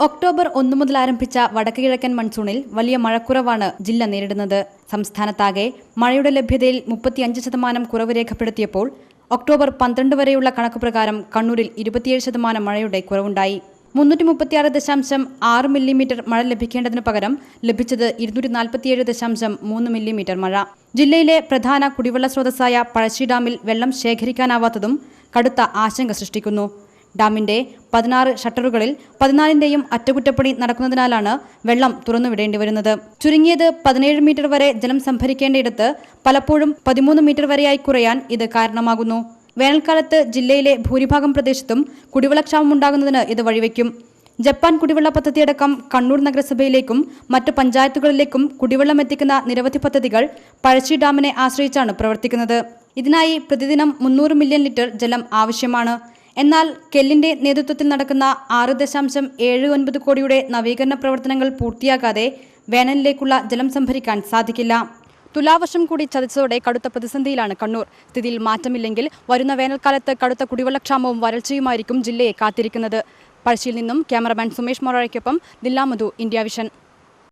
October ഒന്നു മുതൽ ആരംഭിച്ച വടക്കുകിഴക്കൻ മൺസൂണിൽ വലിയ മഴക്കുറവാണ് ജില്ല നേരിടുന്നത്. സംസ്ഥാനത്താകെ മഴയുടെ ലഭ്യതയിൽ മുപ്പത്തിയഞ്ച് ശതമാനം കുറവ് രേഖപ്പെടുത്തിയപ്പോൾ ഒക്ടോബർ പന്ത്രണ്ട് വരെയുള്ള കണക്ക് പ്രകാരം കണ്ണൂരിൽ ഇരുപത്തിയേഴ് ശതമാനം മഴയുടെ കുറവുണ്ടായി. മുന്നൂറ്റി മുപ്പത്തിയാറ് ദശാംശം ആറ് മില്ലിമീറ്റർ മഴ ലഭിക്കേണ്ടതിനു പകരം ലഭിച്ചത് ഇരുന്നൂറ്റി നാൽപ്പത്തിയേഴ് ദശാംശം മൂന്ന് മില്ലിമീറ്റർ മഴ. ജില്ലയിലെ പ്രധാന കുടിവെള്ള സ്രോതസ്സായ പഴശ്ശി ഡാമിൽ വെള്ളം ശേഖരിക്കാനാവാത്തതും കടുത്ത ആശങ്ക സൃഷ്ടിക്കുന്നു. ഡാമിന്റെ പതിനാറ് ഷട്ടറുകളിൽ പതിനാലിന്റെയും അറ്റകുറ്റപ്പണി നടക്കുന്നതിനാലാണ് വെള്ളം തുറന്നുവിടേണ്ടി വരുന്നത് ചുരുങ്ങിയത് പതിനേഴ് മീറ്റർ വരെ ജലം സംഭരിക്കേണ്ടയിടത്ത് പലപ്പോഴും പതിമൂന്ന് മീറ്റർ വരെയായി കുറയാൻ ഇത് കാരണമാകുന്നു. വേനൽക്കാലത്ത് ജില്ലയിലെ ഭൂരിഭാഗം പ്രദേശത്തും കുടിവെള്ളക്ഷാമം ഉണ്ടാകുന്നതിന് ഇത് വഴിവെക്കും. ജപ്പാൻ കുടിവെള്ള പദ്ധതിയടക്കം കണ്ണൂർ നഗരസഭയിലേക്കും മറ്റു പഞ്ചായത്തുകളിലേക്കും കുടിവെള്ളം എത്തിക്കുന്ന നിരവധി പദ്ധതികൾ പഴശ്ശി ഡാമിനെ ആശ്രയിച്ചാണ് പ്രവർത്തിക്കുന്നത്. ഇതിനായി പ്രതിദിനം മുന്നൂറ് മില്യൺ ലിറ്റർ ജലം ആവശ്യമാണ്. എന്നാൽ കെല്ലിന്റെ നേതൃത്വത്തിൽ നടക്കുന്ന ആറ് ദശാംശം ഏഴ് ഒൻപത് കോടിയുടെ നവീകരണ പ്രവർത്തനങ്ങൾ പൂർത്തിയാകാതെ വേനലിലേക്കുള്ള ജലം സംഭരിക്കാൻ സാധിക്കില്ല. തുലാവർഷം കൂടി ചതിച്ചതോടെ കടുത്ത പ്രതിസന്ധിയിലാണ് കണ്ണൂർ. സ്ഥിതിയിൽ മാറ്റമില്ലെങ്കിൽ വരുന്ന വേനൽക്കാലത്ത് കടുത്ത കുടിവെള്ളക്ഷാമവും വരൾച്ചയുമായിരിക്കും ജില്ലയെ കാത്തിരിക്കുന്നത്. പഴശ്ശിയിൽ നിന്നും ക്യാമറമാൻ സുമേഷ് മൊറാഴയ്ക്കൊപ്പം ദില്ലാമധു ഇന്ത്യ വിഷൻ.